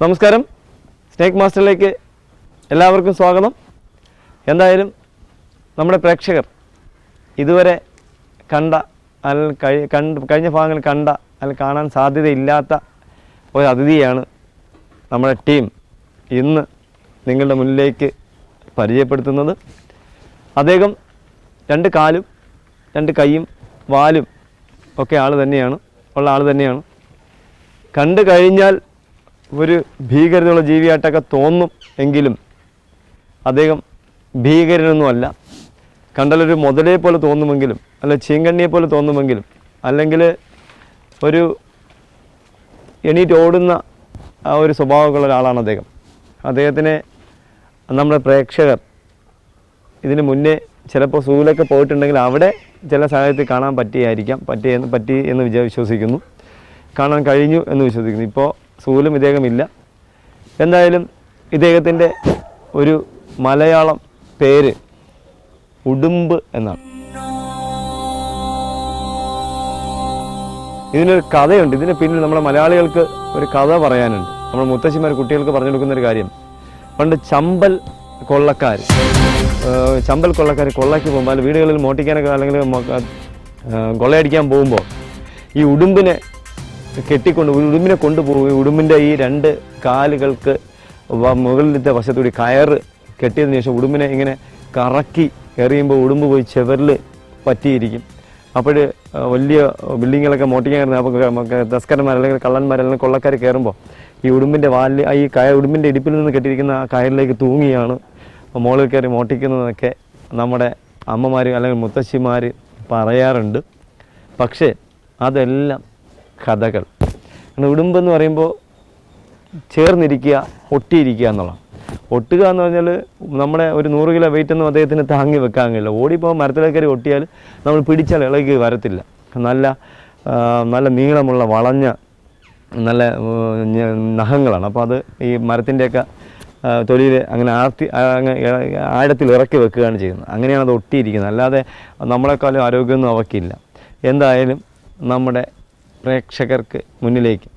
നമസ്കാരം. സ്നേക്ക് മാസ്റ്ററിലേക്ക് എല്ലാവർക്കും സ്വാഗതം. എന്തായാലും നമ്മുടെ പ്രേക്ഷകർ ഇതുവരെ കണ്ട അല്ലെങ്കിൽ കണ്ട് കഴിഞ്ഞ ഭാഗങ്ങളിൽ കണ്ട അല്ലെങ്കിൽ കാണാൻ സാധ്യതയില്ലാത്ത ഒരു അതിഥിയാണ് നമ്മുടെ ടീം ഇന്ന് നിങ്ങളുടെ മുന്നിലേക്ക് പരിചയപ്പെടുത്തുന്നത്. അദ്ദേഹം രണ്ട് കാലും രണ്ട് കൈയും വാലും ഒക്കെ ആൾ തന്നെയാണ് ഉള്ള ആൾ തന്നെയാണ്. കണ്ടു കഴിഞ്ഞാൽ ഒരു ഭീകരതയുള്ള ജീവിയായിട്ടൊക്കെ തോന്നും എങ്കിലും അദ്ദേഹം ഭീകരനൊന്നുമല്ല. കണ്ടാലൊരു മുതലേ പോലെ തോന്നുമെങ്കിലും അല്ല ചീങ്കണ്ണിയെ പോലെ തോന്നുമെങ്കിലും അല്ലെങ്കിൽ ഒരു എണീറ്റ് ഓടുന്ന ആ ഒരു സ്വഭാവമുള്ള ഒരാളാണ് അദ്ദേഹം. അദ്ദേഹത്തിനെ നമ്മുടെ പ്രേക്ഷകർ ഇതിന് മുന്നേ ചിലപ്പോൾ സൂലൊക്കെ പോയിട്ടുണ്ടെങ്കിൽ അവിടെ ചില സാഹചര്യത്തിൽ കാണാൻ പറ്റിയായിരിക്കാം പറ്റിയെന്ന് പറ്റി എന്ന് വിശ്വസിക്കുന്നു. കാണാൻ കഴിഞ്ഞു എന്ന് വിശ്വസിക്കുന്നു. ഇപ്പോൾ സൂലും ഇദ്ദേഹമില്ല. എന്തായാലും ഇദ്ദേഹത്തിന്റെ ഒരു മലയാളം പേര് ഉടുമ്പ് എന്നാണ്. ഇതിനൊരു കഥയുണ്ട്. ഇതിന് പിന്നിൽ നമ്മുടെ മലയാളികൾക്ക് ഒരു കഥ പറയാനുണ്ട്. നമ്മൾ മുത്തശ്ശിമാർ കുട്ടികൾക്ക് പറഞ്ഞു കൊടുക്കുന്ന ഒരു കാര്യം. പണ്ട് ചമ്പൽ കൊള്ളക്കാർ ചമ്പൽ കൊള്ളക്കാർ കൊള്ളയ്ക്ക് പോകുമ്പോൾ വീടുകളിൽ മോട്ടിക്കാനൊക്കെ അല്ലെങ്കിൽ കൊള്ളയടിക്കാൻ പോകുമ്പോൾ ഈ ഉടുമ്പിനെ കെട്ടിക്കൊണ്ട് ഉടുമ്പിനെ കൊണ്ടുപോകും ഈ ഉടുമ്പിന്റെ ഈ രണ്ട് കാലുകൾക്ക് മുകളിലത്തെ വശത്തൂടി കയറ് കെട്ടിയതിന് ശേഷം ഉടുമ്പിനെ ഇങ്ങനെ കറക്കി എറിയുമ്പോൾ ഉടുമ്പ് പോയി ചെവറിൽ പറ്റിയിരിക്കും. അപ്പോൾ വലിയ ബിൽഡിങ്ങുകളൊക്കെ മോട്ടിക്കാൻ കയറുന്ന അപ്പോൾ തസ്കരന്മാർ അല്ലെങ്കിൽ കള്ളന്മാർ അല്ലെങ്കിൽ കൊള്ളക്കാർ കയറുമ്പോൾ ഈ ഉടുമ്പിന്റെ വാലിൽ ഈ കയ ഉടുമ്പിന്റെ ഇടുപ്പിൽ നിന്ന് കെട്ടിയിരിക്കുന്ന ആ കയറിലേക്ക് തൂങ്ങിയാണ് മോളിൽ കയറി മോട്ടിക്കുന്നതൊക്കെ നമ്മുടെ അമ്മമാർ അല്ലെങ്കിൽ മുത്തശ്ശിമാർ പറയാറുണ്ട്. പക്ഷേ അതെല്ലാം കഥകൾ. കാരണം ഉടുമ്പെന്ന് പറയുമ്പോൾ ചേർന്നിരിക്കുക ഒട്ടിയിരിക്കുക എന്നുള്ളതാണ്. ഒട്ടുക എന്ന് പറഞ്ഞാൽ നമ്മുടെ ഒരു നൂറ് കിലോ വെയിറ്റ് ഒന്നും അദ്ദേഹത്തിന് താങ്ങി വെക്കാൻ കഴിയില്ല. ഓടിപ്പോൾ മരത്തിലേക്ക് ഒട്ടിയാൽ നമ്മൾ പിടിച്ചാൽ ഇളകി വരത്തില്ല. നല്ല നല്ല നീളമുള്ള വളഞ്ഞ നല്ല നഖങ്ങളാണ്. അപ്പോൾ അത് ഈ മരത്തിന്റെയൊക്കെ തൊലിയിൽ അങ്ങനെ ആർത്തി ആഴത്തിൽ ഇറക്കി വെക്കുകയാണ് ചെയ്യുന്നത്. അങ്ങനെയാണ് അത് ഒട്ടിയിരിക്കുന്നത്. അല്ലാതെ നമ്മളെക്കാളും ആരോഗ്യമൊന്നും അവക്കില്ല. എന്തായാലും നമ്മുടെ പ്രേക്ഷകർക്ക് മുന്നിലേക്ക്.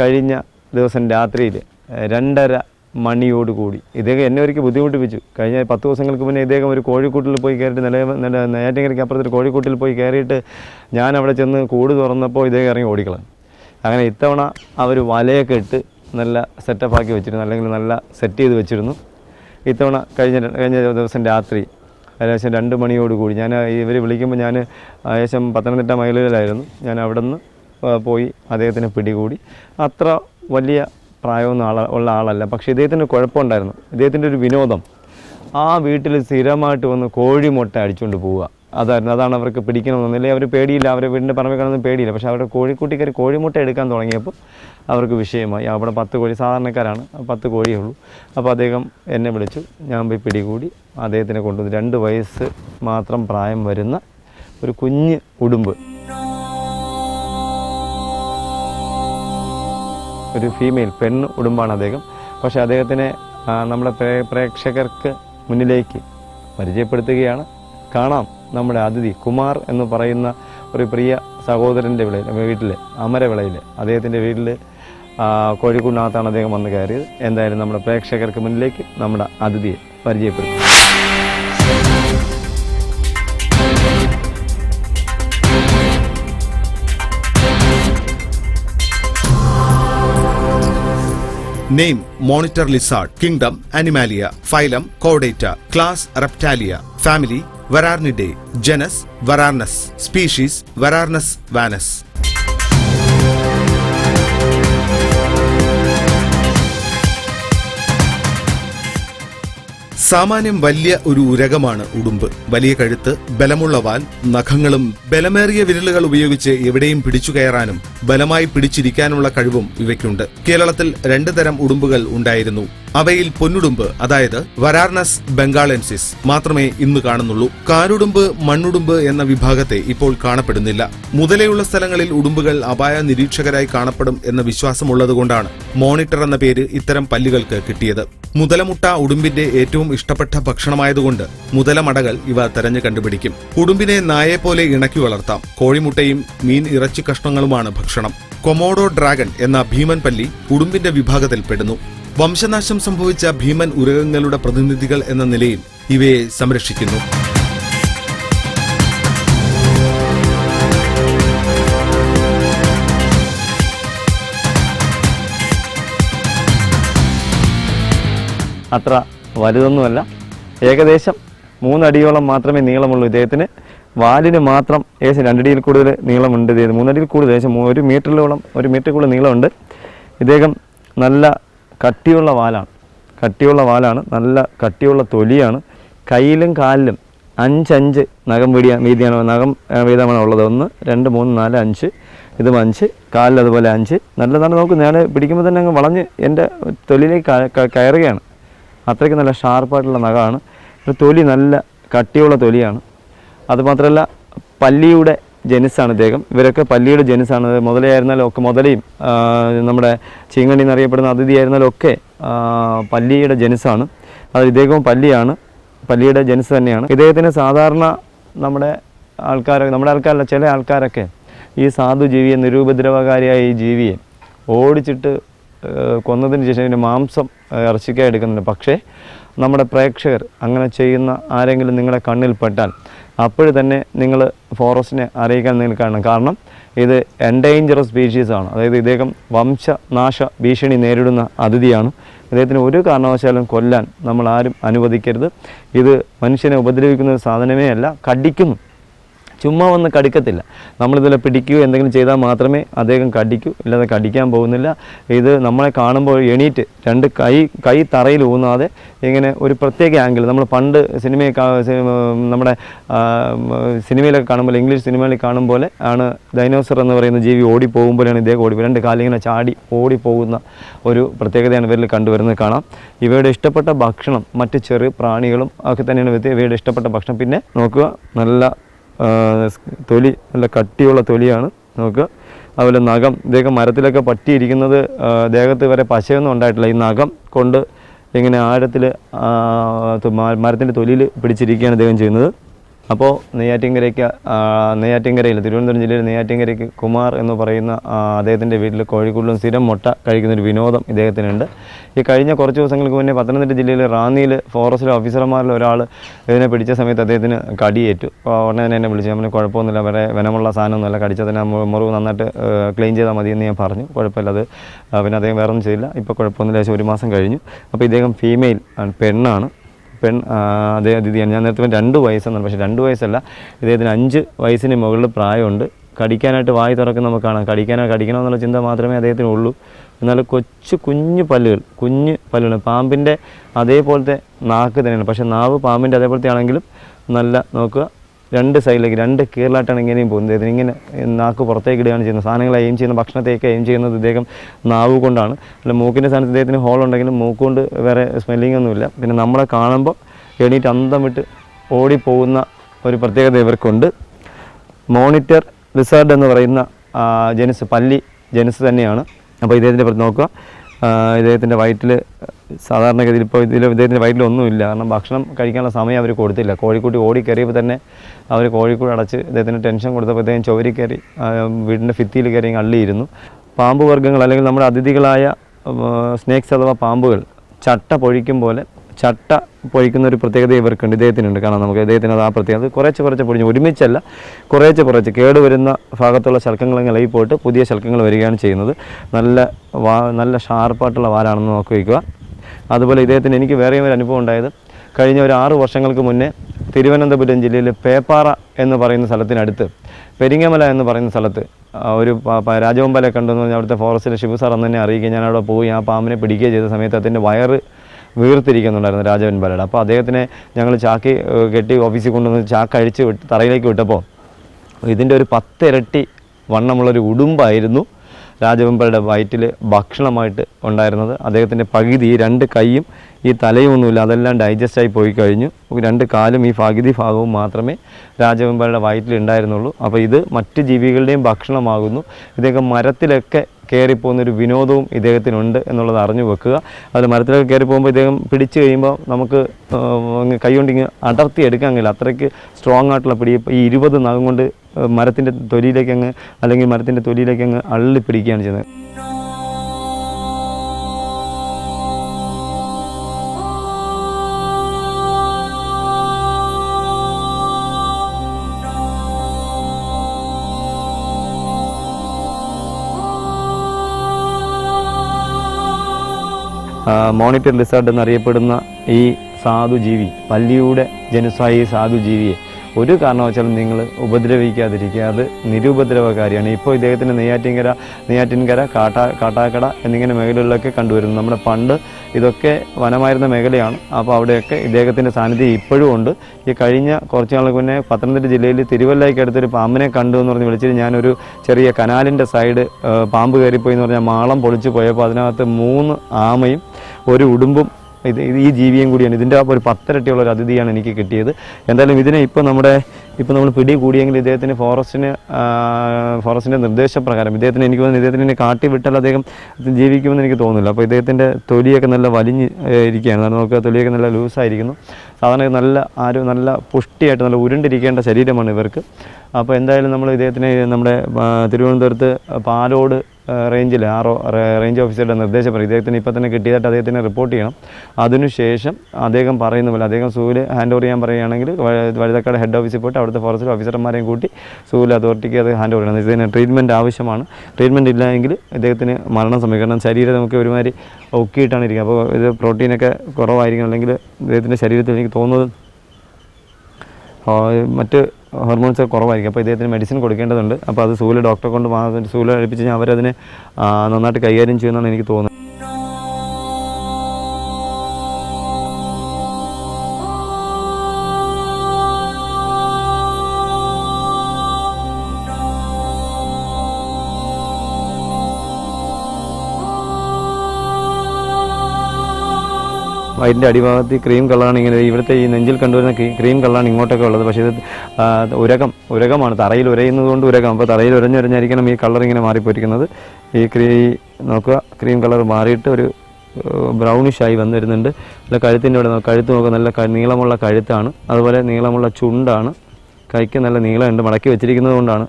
കഴിഞ്ഞ ദിവസം രാത്രിയിൽ രണ്ടര മണിയോടുകൂടി ഇദ്ദേഹം എന്നെ ഒരിക്കൽ ബുദ്ധിമുട്ടിപ്പിച്ചു. കഴിഞ്ഞ പത്ത് ദിവസങ്ങൾക്ക് മുന്നേ ഇദ്ദേഹം ഒരു കോഴിക്കൂട്ടിൽ പോയി കയറിയിട്ട് നില നെയ്യാറ്റിൻകരയ്ക്ക് അപ്പുറത്തൊരു കോഴിക്കൂട്ടിൽ പോയി കയറിയിട്ട് ഞാൻ അവിടെ ചെന്ന് കൂട് തുറന്നപ്പോൾ ഇദ്ദേഹം ഇറങ്ങി ഓടിക്കളഞ്ഞു. അങ്ങനെ ഇത്തവണ അവർ വലയൊക്കെ ഇട്ട് നല്ല സെറ്റപ്പ് ആക്കി വെച്ചിരുന്നു അല്ലെങ്കിൽ നല്ല സെറ്റ് ചെയ്ത് വെച്ചിരുന്നു. ഇത്തവണ കഴിഞ്ഞ കഴിഞ്ഞ ദിവസം രാത്രി ഏകദേശം രണ്ട് മണിയോടുകൂടി ഞാൻ ഇവർ വിളിക്കുമ്പോൾ ഞാൻ ഏകദേശം പത്തനംതിട്ട മൈലിലായിരുന്നു ഞാൻ അവിടെ നിന്ന് പോയി അദ്ദേഹത്തിനെ പിടികൂടി. അത്ര വലിയ പ്രായമൊന്നും ആള ഉള്ള ആളല്ല. പക്ഷേ ഇദ്ദേഹത്തിന് കുഴപ്പമുണ്ടായിരുന്നു. ഇദ്ദേഹത്തിന്റെ ഒരു വിനോദം. ആ വീട്ടിൽ സ്ഥിരമായിട്ട് വന്ന് കോഴിമുട്ട അടിച്ചുകൊണ്ട് പോവുക. അതായിരുന്നു അതാണ് അവർക്ക് പിടിക്കണമെന്നില്ല അവർ പേടിയില്ല. അവരെ വീടിന്റെ പറമ്പിൽ കാണുന്ന പേടിയില്ല. പക്ഷേ അവരുടെ കോഴിക്കുട്ടിക്കാർ കോഴിമുട്ട എടുക്കാൻ തുടങ്ങിയപ്പോൾ അവർക്ക് വിഷയമായി. അവിടെ പത്ത് കോഴി സാധാരണക്കാരാണ്. പത്ത് കോഴിയേ ഉള്ളൂ. അപ്പോൾ അദ്ദേഹം എന്നെ വിളിച്ചു. ഞാൻ പോയി പിടികൂടി. അദ്ദേഹത്തിനെ കൊണ്ടുവന്നു രണ്ട് വയസ്സ് മാത്രം പ്രായം വരുന്ന ഒരു കുഞ്ഞ് ഉടുമ്പ് ഒരു ഫീമെയിൽ പെണ്ണ് ഉടുമ്പാണ് അദ്ദേഹം. പക്ഷേ അദ്ദേഹത്തിനെ നമ്മുടെ പ്രേക്ഷകർക്ക് മുന്നിലേക്ക് പരിചയപ്പെടുത്തുകയാണ്. കാണാം നമ്മുടെ അതിഥി കുമാർ എന്ന് പറയുന്ന ഒരു പ്രിയ സഹോദരന്റെ വിളയിൽ വീട്ടിൽ അമരവിളയിൽ അദ്ദേഹത്തിന്റെ വീട്ടിൽ കോഴിക്കുണ്ടാകത്താണ് അദ്ദേഹം വന്ന് കയറിയത്. എന്തായാലും നമ്മുടെ പ്രേക്ഷകർക്ക് മുന്നിലേക്ക് നമ്മുടെ അതിഥിയെ പരിചയപ്പെടുത്തും. Name Monitor Lizard, Kingdom Animalia, Phylum Chordata, Class Reptalia, Family Vararnidae, Genus Vararnus, Species Vararnus vanus. സാമാന്യം വലിയ ഒരു ഉരകമാണ് ഉടുമ്പ്. വലിയ കഴുത്ത് ബലമുള്ള വാൽ നഖങ്ങളും ബലമേറിയ വിരലുകൾ ഉപയോഗിച്ച് എവിടെയും പിടിച്ചു കയറാനും ബലമായി പിടിച്ചിരിക്കാനുള്ള കഴിവും ഇവയ്ക്കുണ്ട്. കേരളത്തിൽ രണ്ടു തരം ഉടുമ്പുകൾ ഉണ്ടായിരുന്നു. അവയിൽ പൊന്നുടുമ്പ് അതായത് വരാർണസ് ബംഗാളൻസിസ് മാത്രമേ ഇന്ന് കാണുന്നുള്ളൂ. കാരുടുമ്പ് മണ്ണുടുമ്പ് എന്ന വിഭാഗത്തെ ഇപ്പോൾ കാണപ്പെടുന്നില്ല. മുതലയുള്ള സ്ഥലങ്ങളിൽ ഉടുമ്പുകൾ അപായ നിരീക്ഷകരായി കാണപ്പെടും എന്ന വിശ്വാസമുള്ളതുകൊണ്ടാണ് മോണിറ്റർ എന്ന പേര് ഇത്തരം പല്ലുകൾക്ക് കിട്ടിയത്. മുതലമുട്ട ഉടുമ്പിന്റെ ഏറ്റവും ഇഷ്ടപ്പെട്ട ഭക്ഷണമായതുകൊണ്ട് മുതലമടകൾ ഇവ തെരഞ്ഞു കണ്ടുപിടിക്കും. ഉടുമ്പിനെ നായെപ്പോലെ ഇണക്കി വളർത്താം. കോഴിമുട്ടയും മീൻ ഇറച്ചി കഷ്ണങ്ങളുമാണ് ഭക്ഷണം. കൊമോഡോ ഡ്രാഗൺ എന്ന ഭീമൻ പല്ലി ഉടുമ്പിന്റെ വിഭാഗത്തിൽ പെടുന്നു. വംശനാശം സംഭവിച്ച ഭീമൻ ഉരകങ്ങളുടെ പ്രതിനിധികൾ എന്ന നിലയിൽ ഇവയെ സംരക്ഷിക്കുന്നു. അത്ര വലുതൊന്നുമല്ല. ഏകദേശം മൂന്നടിയോളം മാത്രമേ നീളമുള്ളൂ ഇദ്ദേഹത്തിന്. വാലിന് മാത്രം ഏകദേശം രണ്ടടിയിൽ കൂടുതൽ നീളമുണ്ട് ഇദ്ദേഹം മൂന്നടിയിൽ കൂടുതൽ ഏകദേശം ഒരു മീറ്ററിലോളം ഒരു മീറ്റർ കൂടുതൽ നീളമുണ്ട്. ഇദ്ദേഹം നല്ല കട്ടിയുള്ള വാലാണ്. കട്ടിയുള്ള വാലാണ് നല്ല കട്ടിയുള്ള തൊലിയാണ്. കയ്യിലും കാലിലും അഞ്ചഞ്ച് നഖം വീടിയ വീതിയാണ്. നഖം വീതമാണ് ഉള്ളത്. ഒന്ന് രണ്ട് മൂന്ന് നാല് അഞ്ച്. ഇതും അഞ്ച്. കാലിൽ അതുപോലെ അഞ്ച്. നല്ലതാണ് നോക്ക് ഞാൻ പിടിക്കുമ്പോൾ തന്നെ അങ്ങ് വളഞ്ഞ് എന്റെ തൊലിയിലേക്ക് കയറുകയാണ്. അത്രയ്ക്ക് നല്ല ഷാർപ്പായിട്ടുള്ള നഖമാണ് ഒരു തൊലി നല്ല കട്ടിയുള്ള തൊലിയാണ്. അതുമാത്രമല്ല പല്ലിയുടെ ജനുസാണ് ഇദ്ദേഹം. ഇവരൊക്കെ പല്ലിയുടെ ജനുസാണ്. മുതലയായിരുന്നാലും ഒക്കെ മുതലയും നമ്മുടെ ചീങ്കണ്ണി എന്നറിയപ്പെടുന്ന അതിഥിയായിരുന്നാലും ഒക്കെ പല്ലിയുടെ ജനുസാണ്. അത് ഇദ്ദേഹവും പല്ലിയാണ്. പല്ലിയുടെ ജനുസ് തന്നെയാണ്. ഇദ്ദേഹത്തിന് സാധാരണ നമ്മുടെ ആൾക്കാരൊക്കെ നമ്മുടെ ആൾക്കാരല്ല ചില ആൾക്കാരൊക്കെ ഈ സാധു ജീവിയെ നിരുപദ്രവകാരിയായ ഈ ജീവിയെ ഓടിച്ചിട്ട് കൊന്നതിന് ശേഷം ഇതിന്റെ മാംസം ഇറച്ചിക്കായി എടുക്കുന്നുണ്ട്. പക്ഷേ നമ്മുടെ പ്രേക്ഷകർ അങ്ങനെ ചെയ്യുന്ന ആരെങ്കിലും നിങ്ങളുടെ കണ്ണിൽ പെട്ടാൽ അപ്പോഴും തന്നെ നിങ്ങൾ ഫോറസ്റ്റിനെ അറിയിക്കാൻ നിങ്ങൾ കാണണം കാരണം ഇത് എൻഡേഞ്ചറസ് സ്പീഷീസ് ആണ്. അതായത് ഇദ്ദേഹം വംശനാശ ഭീഷണി നേരിടുന്ന അതിഥിയാണ്. ഇദ്ദേഹത്തിന് ഒരു കാരണവശാലും കൊല്ലാൻ നമ്മൾ ആരും അനുവദിക്കരുത്. ഇത് മനുഷ്യനെ ഉപദ്രവിക്കുന്ന ഒരു സാധനമേ അല്ല കടിക്കുന്നു. ചുമ്മാ വന്ന് കടിക്കത്തില്ല. നമ്മളിതിൽ പിടിക്കുകയോ എന്തെങ്കിലും ചെയ്താൽ മാത്രമേ അദ്ദേഹം കടിക്കൂ. ഇല്ലാതെ കടിക്കാൻ പോകുന്നില്ല. ഇത് നമ്മളെ കാണുമ്പോൾ എണീറ്റ് രണ്ട് കൈ കൈ തറയിൽ ഊന്നാതെ ഇങ്ങനെ ഒരു പ്രത്യേക ആംഗിൾ നമ്മൾ പണ്ട് സിനിമയിൽ നമ്മുടെ സിനിമയിലൊക്കെ കാണുമ്പോൾ ഇംഗ്ലീഷ് സിനിമയിൽ കാണും പോലെ ആണ് ഡൈനോസർ എന്ന് പറയുന്ന ജീവി ഓടി പോകുമ്പോഴാണ് ഇദ്ദേഹം ഓടി രണ്ട് കാലിങ്ങനെ ചാടി ഓടി പോകുന്ന ഒരു പ്രത്യേകതയാണ് ഇവരിൽ കണ്ടുവരുന്നത് കാണാം. ഇവയുടെ ഇഷ്ടപ്പെട്ട ഭക്ഷണം മറ്റ് ചെറു പ്രാണികളും ഒക്കെ തന്നെയാണ് ഇവയുടെ ഇഷ്ടപ്പെട്ട ഭക്ഷണം. പിന്നെ നോക്കുക നല്ല തൊലി നല്ല കട്ടിയുള്ള തൊലിയാണ് നോക്കുക അതുപോലെ നഖം ഇദ്ദേഹം മരത്തിലൊക്കെ പറ്റിയിരിക്കുന്നത് ദേഹത്ത് വരെ പശയൊന്നും ഉണ്ടായിട്ടില്ല. ഈ നഖം കൊണ്ട് ഇങ്ങനെ ആഴത്തിൽ മരത്തിന്റെ തൊലിയിൽ പിടിച്ചിരിക്കുകയാണ് ഇദ്ദേഹം ചെയ്യുന്നത്. അപ്പോൾ നെയ്യാറ്റിങ്കരയ്ക്ക് നെയ്യാറ്റിങ്കരയിൽ തിരുവനന്തപുരം ജില്ലയിൽ നെയ്യാറ്റിങ്കരയ്ക്ക് കുമാർ എന്ന് പറയുന്ന അദ്ദേഹത്തിന്റെ വീട്ടിൽ കോഴിക്കോടിലും സ്ഥിരം മുട്ട കഴിക്കുന്ന ഒരു വിനോദം ഇദ്ദേഹത്തിനുണ്ട്. ഈ കഴിഞ്ഞ കുറച്ച് ദിവസങ്ങൾക്ക് മുന്നേ പത്തനംതിട്ട ജില്ലയിലെ റാന്നിയിൽ ഫോറസ്റ്റിലെ ഓഫീസർമാരിൽ ഒരാൾ ഇതിനെ പിടിച്ച സമയത്ത് അദ്ദേഹത്തിന് കടിയേറ്റു. ഉടനെ തന്നെ എന്നെ വിളിച്ചു. അവന് കുഴപ്പമൊന്നുമില്ല വരെ വനമുള്ള സാധനമൊന്നുമല്ല കടിച്ചതിന് മുറിവ് നന്നായിട്ട് ക്ലീൻ ചെയ്താൽ എന്ന് ഞാൻ പറഞ്ഞു. കുഴപ്പമില്ല അത് പിന്നെ അദ്ദേഹം വേറൊന്നും ചെയ്തില്ല. ഇപ്പോൾ കുഴപ്പമൊന്നുമില്ല ഒരു മാസം കഴിഞ്ഞു. അപ്പോൾ ഇദ്ദേഹം ഫീമെയിൽ പെണ്ണാണ്. പെൺ അതേ അതിഥിയാണ് ഞാൻ നേരത്തെ രണ്ട് വയസ്സെന്നാണ്. പക്ഷേ രണ്ട് വയസ്സല്ല. ഇദ്ദേഹത്തിന് അഞ്ച് വയസ്സിന് മുകളിൽ പ്രായമുണ്ട്. കടിക്കാനായിട്ട് വായി തുറക്കുന്ന നമുക്ക് കാണാം. കടിക്കാനോ കടിക്കണമെന്നുള്ള ചിന്ത മാത്രമേ അദ്ദേഹത്തിന് ഉള്ളൂ എന്നാൽ കൊച്ചു കുഞ്ഞു പല്ലുകൾ കുഞ്ഞ് പല്ലുകൾ പാമ്പിന്റെ അതേപോലത്തെ നാക്ക് തന്നെയാണ്. പക്ഷേ നാവ് പാമ്പിന്റെ അതേപോലത്തെ ആണെങ്കിലും നല്ല നോക്കുക രണ്ട് സൈഡിലേക്ക് രണ്ട് കീറിലായിട്ടാണ് ഇങ്ങനെയും പോകുന്നത്. ഇങ്ങനെ നാക്ക് പുറത്തേക്ക് ഇടുകയാണ് ചെയ്യുന്നത്. സാധനങ്ങൾ എയിം ചെയ്യുന്ന ഭക്ഷണത്തേക്ക് എയിം ചെയ്യുന്നത് ഇദ്ദേഹം നാവ് കൊണ്ടാണ്. അല്ല മൂക്കിന്റെ സ്ഥാനത്ത് ഇദ്ദേഹത്തിന് ഹോൾ ഉണ്ടെങ്കിലും മൂക്ക് കൊണ്ട് വേറെ സ്മെല്ലിംഗ് ഒന്നുമില്ല. പിന്നെ നമ്മളെ കാണുമ്പോൾ എണീറ്റ് അന്തം വിട്ട് ഓടിപ്പോകുന്ന ഒരു പ്രത്യേകത ഇവർക്കുണ്ട്. മോണിറ്റർ റിസർഡ് എന്ന് പറയുന്ന ജനുസ് പല്ലി ജനുസ് തന്നെയാണ്. അപ്പോൾ ഇദ്ദേഹത്തിന്റെ നോക്കുക. ഇദ്ദേഹത്തിന്റെ വയറ്റിൽ സാധാരണഗതിയിൽ ഇപ്പോൾ ഇതിൽ ഇദ്ദേഹത്തിന്റെ വയറ്റിലൊന്നുമില്ല. കാരണം ഭക്ഷണം കഴിക്കാനുള്ള സമയം അവർ കൊടുത്തില്ല. കോഴിക്കുട്ടി ഓടി തന്നെ അവർ കോഴിക്കൂട് അടച്ച് ഇദ്ദേഹത്തിന് ടെൻഷൻ കൊടുത്തപ്പോൾ ഇദ്ദേഹം ചുവരി കയറി വീടിന്റെ ഭിത്തിയിൽ കയറി അള്ളിയിരുന്നു. പാമ്പ് വർഗങ്ങൾ അല്ലെങ്കിൽ നമ്മുടെ അതിഥികളായ സ്നേക്സ് അഥവാ പാമ്പുകൾ ചട്ട പൊഴിക്കും പോലെ ചട്ട പൊഴിക്കുന്ന ഒരു പ്രത്യേകത ഇവർക്കുണ്ട് ഇദ്ദേഹത്തിനുണ്ട്. കാരണം നമുക്ക് ഇദ്ദേഹത്തിന് അത് ആ പ്രത്യേകത. കുറേച്ച് കുറച്ച് പൊഴിഞ്ഞ് ഒരുമിച്ചല്ല കുറേച്ച് കുറച്ച് കേടുവരുന്ന ഭാഗത്തുള്ള ശൽക്കങ്ങൾ ഇളകി പോയിട്ട് പുതിയ ശൽക്കങ്ങൾ വരികയാണ് ചെയ്യുന്നത്. നല്ല വാ നല്ല ഷാർപ്പായിട്ടുള്ള വാലാണെന്ന് നോക്കി വയ്ക്കുക. അതുപോലെ ഇദ്ദേഹത്തിന് എനിക്ക് വേറെയും ഒരു അനുഭവം ഉണ്ടായത് കഴിഞ്ഞ ഒരു ആറ് വർഷങ്ങൾക്ക് മുന്നേ തിരുവനന്തപുരം ജില്ലയിൽ പേപ്പാറ എന്ന് പറയുന്ന സ്ഥലത്തിനടുത്ത് പെരിങ്ങമല എന്ന് പറയുന്ന സ്ഥലത്ത് ഒരു പ- കണ്ടെന്ന് പറഞ്ഞാൽ അവിടുത്തെ ഫോറസ്റ്റിലെ ശിവ സാർ അന്ന് തന്നെ ഞാൻ അവിടെ പോയി ആ പാമ്പിനെ പിടിക്കുകയും ചെയ്ത സമയത്ത് അതിന്റെ വയറ് വീർത്തിരിക്കുന്നുണ്ടായിരുന്നു രാജവൻപലയുടെ അപ്പോൾ അദ്ദേഹത്തിനെ ഞങ്ങൾ ചാക്കി കെട്ടി ഓഫീസിൽ കൊണ്ടുവന്ന് ചാക്ക് അഴിച്ച് തറയിലേക്ക് വിട്ടപ്പോൾ ഇതിന്റെ ഒരു പത്തിരട്ടി വണ്ണമുള്ളൊരു ഉടുമ്പായിരുന്നു. രാജവെമ്പയുടെ വയറ്റിൽ ഭക്ഷണമായിട്ട് ഉണ്ടായിരുന്നത്. അദ്ദേഹത്തിന്റെ പകുതി ഈ രണ്ട് കൈയും ഈ തലയും ഒന്നുമില്ല അതെല്ലാം ഡൈജസ്റ്റായി പോയി കഴിഞ്ഞു. രണ്ട് കാലും ഈ പകുതി ഭാഗവും മാത്രമേ രാജവെമ്പലയുടെ വയറ്റിൽ ഉണ്ടായിരുന്നുള്ളൂ. അപ്പോൾ ഇത് മറ്റ് ജീവികളുടെയും ഭക്ഷണമാകുന്നു. ഇതൊക്കെ മരത്തിലൊക്കെ കയറിപ്പോകുന്ന ഒരു വിനോദവും ഇദ്ദേഹത്തിനുണ്ട് എന്നുള്ളത് അറിഞ്ഞു വെക്കുക. അതിൽ മരത്തിലൊക്കെ കയറി പോകുമ്പോൾ ഇദ്ദേഹം പിടിച്ചു കഴിയുമ്പോൾ നമുക്ക് കൈകൊണ്ട് ഇങ്ങനെ അടർത്തി എടുക്കാൻ കഴിയില്ല. അത്രയ്ക്ക് സ്ട്രോങ് ആയിട്ടുള്ള പിടി. ഈ ഇരുപത് നഖം കൊണ്ട് മരത്തിന്റെ തൊലിയിലേക്ക് അങ്ങ് അല്ലെങ്കിൽ മരത്തിന്റെ തൊലിയിലേക്ക് അങ്ങ് അള്ളി പിടിക്കുകയാണ് ചെയ്യുന്നത്. മോണിറ്റർ ലിസാർഡ് എന്നറിയപ്പെടുന്ന ഈ സാധുജീവി പല്ലിയുടെ ജനുസായി സാധുജീവിയെ ഒരു കാരണവശാലും നിങ്ങൾ ഉപദ്രവിക്കാതിരിക്കുക. അത് നിരുപദ്രവകാരിയാണ്. ഇപ്പോൾ ഇദ്ദേഹത്തിന്റെ നെയ്യാറ്റിൻകര നെയ്യാറ്റിൻകര കാട്ടാ കാട്ടാക്കട എന്നിങ്ങനെ മേഖലകളിലൊക്കെ കണ്ടുവരുന്നു. നമ്മുടെ പണ്ട് ഇതൊക്കെ വനമായിരുന്ന മേഖലയാണ്. അപ്പോൾ അവിടെയൊക്കെ ഇദ്ദേഹത്തിന്റെ സാന്നിധ്യം ഇപ്പോഴും ഉണ്ട്. ഈ കഴിഞ്ഞ കുറച്ച് നാൾക്ക് മുന്നേ പത്തനംതിട്ട ജില്ലയിൽ തിരുവല്ലയ്ക്ക് അടുത്തൊരു പാമ്പിനെ കണ്ടു എന്ന് പറഞ്ഞ് വിളിച്ചിട്ട് ഞാനൊരു ചെറിയ കനാലിന്റെ സൈഡ് പാമ്പ് കയറിപ്പോയി എന്ന് പറഞ്ഞാൽ മാളം പൊളിച്ചു പോയപ്പോൾ അതിനകത്ത് മൂന്ന് ആമയും ഒരു ഉടുമ്പും ഇത് ഈ ജീവിയും കൂടിയാണ്. ഇതിന്റെ ഒരു പത്തരട്ടിയുള്ള ഒരു അതിഥിയാണ് എനിക്ക് കിട്ടിയത്. എന്തായാലും ഇതിനെ ഇപ്പോൾ നമ്മുടെ ഇപ്പോൾ നമ്മൾ പിടി കൂടിയെങ്കിൽ ഇദ്ദേഹത്തിന് ഫോറസ്റ്റിന് ഫോറസ്റ്റിന്റെ നിർദ്ദേശപ്രകാരം ഇദ്ദേഹത്തിന് എനിക്ക് തോന്നുന്നു ഇദ്ദേഹത്തിന് കാട്ടി വിട്ടാൽ അദ്ദേഹം ജീവിക്കുമെന്ന് എനിക്ക് തോന്നുന്നില്ല. അപ്പോൾ ഇദ്ദേഹത്തിന്റെ തൊലിയൊക്കെ നല്ല വലിഞ്ഞ് ഇരിക്കുകയാണ്. കാരണം നമുക്ക് തൊലിയൊക്കെ നല്ല ലൂസായിരിക്കുന്നു. സാധാരണ നല്ല ആരും നല്ല പുഷ്ടിയായിട്ട് നല്ല ഉരുണ്ടിരിക്കേണ്ട ശരീരമാണ് ഇവർക്ക്. അപ്പോൾ എന്തായാലും നമ്മൾ ഇദ്ദേഹത്തിനെ നമ്മുടെ തിരുവനന്തപുരത്ത് പാലോട് റേഞ്ചിൽ ആറോ റേഞ്ച് ഓഫീസറുടെ നിർദ്ദേശം ഇദ്ദേഹത്തിന് ഇപ്പം തന്നെ കിട്ടിയതായിട്ട് അദ്ദേഹത്തിന് റിപ്പോർട്ട് ചെയ്യണം. അതിനുശേഷം അദ്ദേഹം പറയുന്ന പോലെ അദ്ദേഹം സൂൽ ഹാൻഡ് ഓവർ ചെയ്യാൻ പറയുകയാണെങ്കിൽ വഴുതക്കാട് ഹെഡ് ഓഫീസിൽ പോയിട്ട് അവിടുത്തെ ഫോറസ്റ്റ് ഓഫീസർമാരെയും കൂട്ടി സൂൽ അതോറിറ്റിക്ക് അത് ഹാൻഡ് ഓവർ ചെയ്യണം. ഇതിന് ട്രീറ്റ്മെന്റ് ആവശ്യമാണ്. ട്രീറ്റ്മെന്റ് ഇല്ലെങ്കിൽ ഇദ്ദേഹത്തിന് മരണം സംഭവിക്കും. കാരണം ശരീരം നമുക്ക് ഒരുമാതിരി ഒക്കിയിട്ടാണ് ഇരിക്കുക അപ്പോൾ ഇത് പ്രോട്ടീനൊക്കെ കുറവായിരിക്കും അല്ലെങ്കിൽ ഇദ്ദേഹത്തിന്റെ ശരീരത്തിൽ എനിക്ക് തോന്നുന്നത് മറ്റ് ഹോർമോൺസ് കുറവായിരിക്കും. അപ്പോൾ ഇദ്ദേഹത്തിന് മെഡിസിൻ കൊടുക്കേണ്ടതുണ്ട്. അപ്പോൾ അത് സൂല ഡോക്ടറെ കൊണ്ട് സൂല കഴിപ്പിച്ച് കഴിഞ്ഞാൽ അവരതിനെ നന്നായിട്ട് കൈകാര്യം ചെയ്യുമെന്നാണ് എനിക്ക് തോന്നുന്നത്. വയറ്റിന്റെ അടിഭാഗത്ത് ക്രീം കളറാണ് ഇങ്ങനെ ഇവിടുത്തെ ഈ നെഞ്ചിൽ കണ്ടുവരുന്ന ക്രീം കളറാണ് ഇങ്ങോട്ടൊക്കെ ഉള്ളത്. പക്ഷേ ഇത് ഉരകം ഉരകമാണ്. തറയിൽ ഉരയുന്നത് കൊണ്ട് ഉരകം. അപ്പോൾ തറയിൽ ഉരഞ്ഞുരഞ്ഞായിരിക്കണം ഈ കളർ ഇങ്ങനെ മാറിപ്പോയിരിക്കുന്നത്. ഈ ക്രീ നോക്കുക ക്രീം കളർ മാറിയിട്ട് ഒരു ബ്രൗണിഷായി വന്നു വരുന്നുണ്ട് നല്ല കഴുത്തിന്റെ അവിടെ കഴുത്ത് നോക്കുക നല്ല നീളമുള്ള കഴുത്താണ്. അതുപോലെ നീളമുള്ള ചുണ്ടാണ്. കൈക്ക് നല്ല നീളമുണ്ട്. മടക്കി വെച്ചിരിക്കുന്നത് കൊണ്ടാണ്.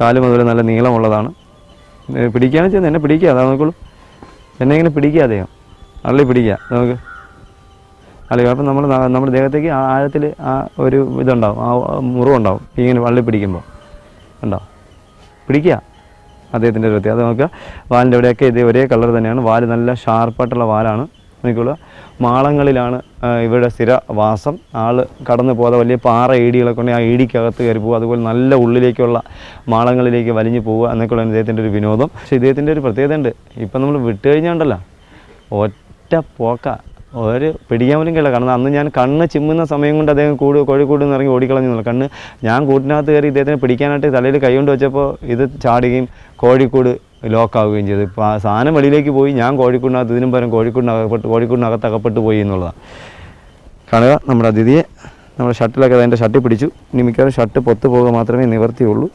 കാലും അതുപോലെ നല്ല നീളമുള്ളതാണ്. പിടിക്കുകയാണെന്ന് പിടിക്കുകയാണ് ചെയ്യുന്നത്. എന്നെ പിടിക്കുക. അതാ നോക്കുള്ളൂ. എന്നെ ഇങ്ങനെ പിടിക്കുക അദ്ദേഹം. അള്ളി പിടിക്കുക. നമുക്ക് അല്ല അപ്പം നമ്മൾ നമ്മുടെ ദേഹത്തേക്ക് ആഴത്തിൽ ആ ഒരു ഇതുണ്ടാവും. ആ മുറിവുണ്ടാവും. ഇങ്ങനെ വള്ളി പിടിക്കുമ്പോൾ. ഉണ്ടാവും പിടിക്കുക. അദ്ദേഹത്തിന്റെ ഒരു വ്യത്യാസം നോക്കുക. വാലിന്റെ ഇവിടെയൊക്കെ ഇത് ഒരേ കളർ തന്നെയാണ്. വാൽ നല്ല ഷാർപ്പായിട്ടുള്ള വാലാണ്. എനിക്കുള്ള മാളങ്ങളിലാണ് ഇവരുടെ സ്ഥിര വാസം. ആൾ കടന്നു പോകാതെ വലിയ പാറ ഈടികളൊക്കെ ഉണ്ടെങ്കിൽ ആ ഈടിക്കകത്ത് കയറി പോകുക അതുപോലെ നല്ല ഉള്ളിലേക്കുള്ള മാളങ്ങളിലേക്ക് വലിഞ്ഞു പോവുക എന്നൊക്കെയുള്ള ഇദ്ദേഹത്തിന്റെ ഒരു വിനോദം. പക്ഷേ ഇദ്ദേഹത്തിന്റെ ഒരു പ്രത്യേകത ഉണ്ട്. ഇപ്പം നമ്മൾ വിട്ട് കഴിഞ്ഞാണ്ടല്ലോ ഒറ്റ പോക്ക. ഒരു പിടിക്കാൻ പോലും കേട്ടില്ല കാരണം അന്ന് ഞാൻ കണ്ണ് ചിമ്മുന്ന സമയം കൊണ്ട് അദ്ദേഹം കൂട് കോഴിക്കൂട് നിന്ന് ഇറങ്ങി ഓടിക്കളഞ്ഞു കണ്ണ് ഞാൻ കൂട്ടിനകത്ത് കയറി ഇദ്ദേഹത്തിന് പിടിക്കാനായിട്ട് തലയിൽ കൈ കൊണ്ട് വെച്ചപ്പോൾ ഇത് ചാടുകയും കോഴിക്കോട് ലോക്കാവുകയും ചെയ്തു. ഇപ്പോൾ സാധനം വെളിയിലേക്ക് പോയി. ഞാൻ കോഴിക്കൂടിനകത്ത് ഇതിനും പകരം കോഴിക്കൂടിനകപ്പെട്ട് കോഴിക്കൂടിനകത്ത് അകപ്പെട്ട് പോയി എന്നുള്ളതാണ്. കാണുക നമ്മുടെ അതിഥിയെ. നമ്മുടെ ഷട്ടിലൊക്കെ അതിന്റെ ഷട്ടി പിടിച്ചു. ഇനി മിക്കവാറും ഷട്ട് പൊത്തു പോകുക മാത്രമേ നിവർത്തിയുള്ളൂ.